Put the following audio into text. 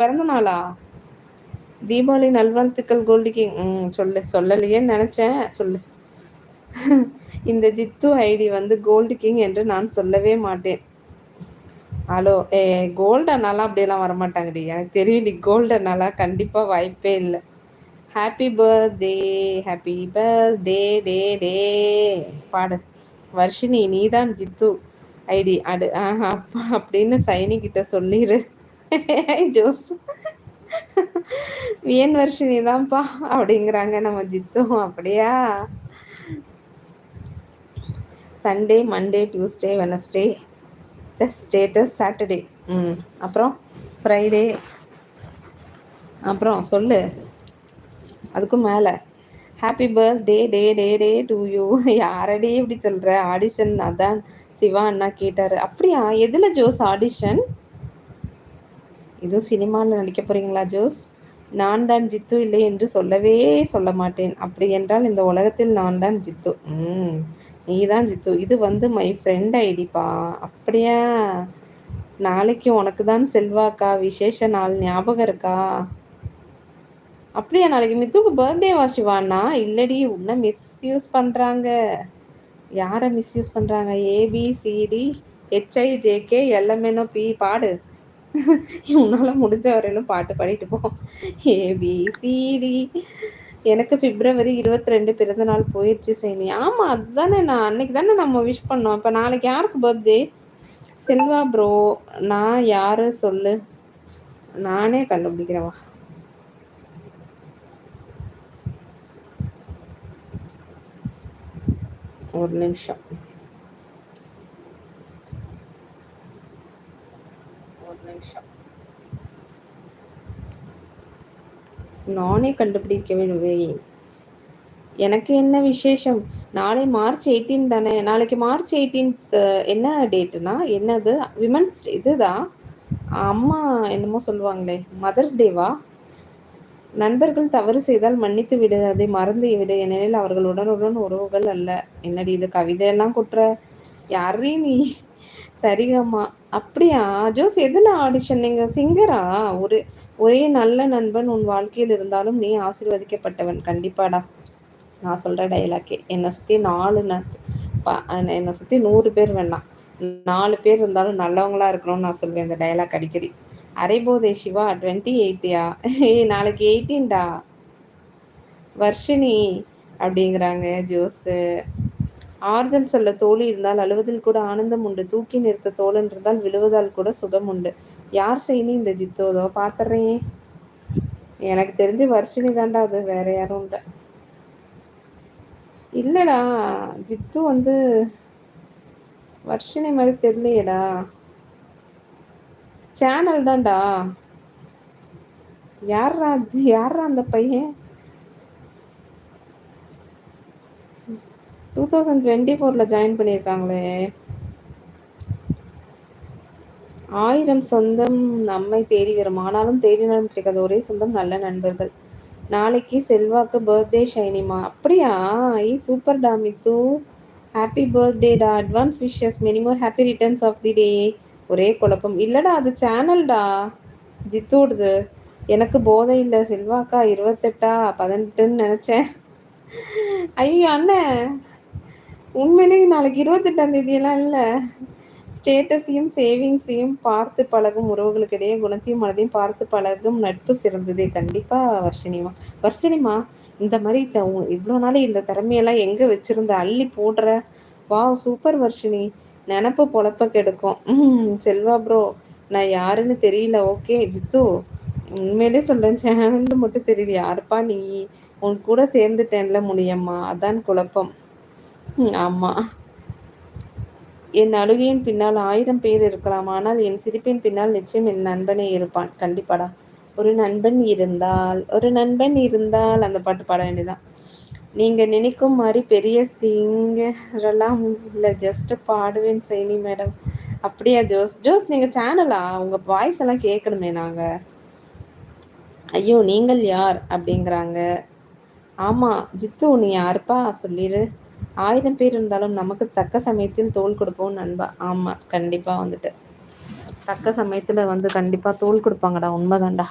பிறந்த நாளா? தீபாவளி நல்வாழ்த்துக்கள் கோல்டு கிங் ம் சொல்லு. சொல்லலையேன்னு நினச்சேன். சொல்லு. இந்த ஜித்து ஐடி வந்து கோல்டு கிங் என்று நான் சொல்லவே மாட்டேன். ஹலோ ஏ கோல்டனாலாம் அப்படியெல்லாம் வரமாட்டாங்கடி. எனக்கு தெரியும்டி கோல்டனாலாம் கண்டிப்பாக வாய்ப்பே இல்லை. Happy birthday happy birthday day day. பாடு. வர்ஷினி நீதான் ஜித்து ஐடி. அடு அப்பா அப்படின்னு சைனி கிட்ட சொல்லிடு ஜோஸ் வியன் வர்ஷினி தான்ப்பா அப்படிங்கிறாங்க நம்ம ஜித்தும் அப்படியா Sunday Monday Tuesday Wednesday the status Saturday ம் அப்புறம் ஃப்ரைடே அப்புறம் சொல்லு அதுக்கும் மேலே. Happy birthday day day day to you யாரடி இப்படி சொல்கிற ஆடிஷன் அதான் சிவா அண்ணா கேட்டார். அப்படியா? எதில் ஜோஸ் ஆடிஷன் இதுவும் சினிமாவில் நடிக்க போகிறீங்களா ஜோஸ்? நான் தான் ஜித்து இல்லை என்று சொல்லவே சொல்ல மாட்டேன். அப்படி என்றால் இந்த உலகத்தில் நான் தான் ஜித்து. ம் நீ தான் ஜித்து. இது வந்து மை ஃப்ரெண்ட் ஐடிப்பா அப்படியா? நாளைக்கு உனக்கு தான் செல்வாக்கா? விசேஷ நாள் ஞாபகம் இருக்கா? அப்படியா நாளைக்கு? மித்துக்கு பர்த்டே வாஷிவானா இல்லடி உன்னை மிஸ்யூஸ் பண்ணுறாங்க யாரை மிஸ்யூஸ் பண்ணுறாங்க A B C D H I J K L M N O P பாடு. உன்னால் முடிஞ்ச வரையிலும் பாட்டு பாடிட்டு போ. ஏபிசிடி எனக்கு பிப்ரவரி இருபத்தி ரெண்டு பிறந்த நாள் போயிடுச்சு சைனி. ஆமாம் அதுதானே நான் அன்னைக்கு தானே நம்ம விஷ் பண்ணோம். இப்போ நாளைக்கு யாருக்கு பர்த்டே செல்வா ப்ரோ நான் யாரு சொல்லு? நானே கண்டுபிடிக்கிறவா ஒரு நிமிஷம் ஒரு நிமிஷம். நானே கண்டுபிடிக்க வேண்டும் எனக்கு என்ன விசேஷம்? நாளை மார்ச் எயிட்டீன் தானே? நாளைக்கு மார்ச் எயிட்டீன்த் என்ன டேட்டுனா என்னது? விமன்ஸ் இதுதான் அம்மா என்னமோ சொல்லுவாங்களே மதர் டேவா நண்பர்கள் தவறு செய்தால் மன்னித்து விடு அதை மறந்து விடு ஏனெனில் அவர்கள் உடனுடன் உறவுகள் அல்ல. என்னடி இது கவிதையெல்லாம் குற்ற யாரையும் நீ? சரிகம்மா அப்படியா? ஜோஸ் எதில் ஆடிஷன்? நீங்கள் சிங்கரா? ஒரு ஒரே நல்ல நண்பன் உன் வாழ்க்கையில் இருந்தாலும் நீ ஆசீர்வதிக்கப்பட்டவன். கண்டிப்பாடா. நான் சொல்கிற டைலாக்கே என்னை சுற்றி நாலு என்னை சுற்றி நூறு பேர் வேணாம் நாலு பேர் இருந்தாலும் நல்லவங்களா இருக்கணும்னு நான் சொல்வேன் இந்த டைலாக் அடிக்கடி. அரைபோதே சிவா டுவெண்ட்டி எயிட்டியா ஏய் நாளைக்கு எயிட்டீன்டா வர்ஷினி அப்படிங்கிறாங்க ஜோஸு. ஆறுதல் சொல்ல தோழி இருந்தால் அழுவதில் கூட ஆனந்தம் உண்டு. தூக்கி நிறுத்த தோழன் இருந்தால் விழுவதால் கூட சுகம் உண்டு. யார் செய்யணும் இந்த ஜித்தோதோ பார்த்துறேன் எனக்கு தெரிஞ்சு வர்ஷினி தாண்டா அது. வேற யாரும் இல்லை. இல்லைடா ஜித்து வந்து வர்ஷினி மாதிரி தெரியலையேடா சேனல் தான்டா. யார்ரா யார்ரா அந்த பையன்? டூ தௌசண்ட் டுவெண்ட்டி ஃபோரில் ஜாயின் பண்ணியிருக்காங்களே. ஆயிரம் சொந்தம் நம்மை தேடி வரும். ஆனாலும் தேடினாலும் கிடைக்காத ஒரே சொந்தம் நல்ல நண்பர்கள். நாளைக்கு செல்வாக்கு பர்த்டே ஷைனிமா. அப்படியா? ஈ சூப்பர் டாமித்து ஹாப்பி பர்த்டே டா. Advance wishes many more happy returns of the day ஒரே குழப்பம். இல்லைடா அது சேனல்டா ஜித்தோடுது எனக்கு போதை இல்லை. செல்வாக்கா இருபத்தெட்டா? பதினெட்டுன்னு நினச்சேன். ஐயோ அண்ணன் உண்மையிலேயே நாளைக்கு இருபத்தெட்டாம் தேதியெல்லாம் இல்லை. ஸ்டேட்டஸையும் சேவிங்ஸையும் பார்த்து பழகும் உறவுகளுக்கு இடையே குணத்தையும் மனதையும் பார்த்து பழகும் நட்பு சிறந்ததே. கண்டிப்பாக வர்ஷினிமா. வர்ஷினிமா இந்த மாதிரி த இவ்வளோ நாள் இந்த திறமையெல்லாம் எங்கே வச்சுருந்த? அள்ளி போடுற. வா சூப்பர் வர்ஷினி. நினப்பு பொழப்ப கெடுக்கும். செல்வா ப்ரோ நான் யாருன்னு தெரியல. ஓகே ஜித்து உண்மையிலே சொல்கிறேன் சேனல் மட்டும் தெரியுது யாருப்பா நீ? உன் கூட சேர்ந்துட்டேன்ல முடியம்மா அதான் குழப்பம். ஆமாம் என் அழுகையின் பின்னால் ஆயிரம் பேர் இருக்கலாம். ஆனால் என் சிரிப்பின் பின்னால் நிச்சயம் என் நண்பனே இருப்பான். கண்டிப்பாடா. ஒரு நண்பன் இருந்தால் ஒரு நண்பன் இருந்தால் அந்த பாட்டு பாட வேண்டியதான் நீங்கள் நினைக்கும் மாதிரி பெரிய சிங்கரெல்லாம் இல்லை. ஜஸ்ட் பாடுவேன் சைனி மேடம். அப்படியா ஜோஸ்? ஜோஸ் நீங்கள் சேனலா உங்கள் வாய்ஸ் எல்லாம் கேட்கணுமே நாங்கள் ஐயோ நீங்கள் யார்? அப்படிங்கிறாங்க. ஆமாம் ஜித்து நீ யாருப்பா? சொல்லிடு ஆயிரம் பேர் இருந்தாலும் நமக்கு தக்க சமயத்தில் தோல் கொடுப்போம் நண்பா. ஆமாம் கண்டிப்பாக வந்துட்டு. தக்க சமயத்தில் வந்து கண்டிப்பாக தோல் கொடுப்பாங்கடா உண்மைதான்டா.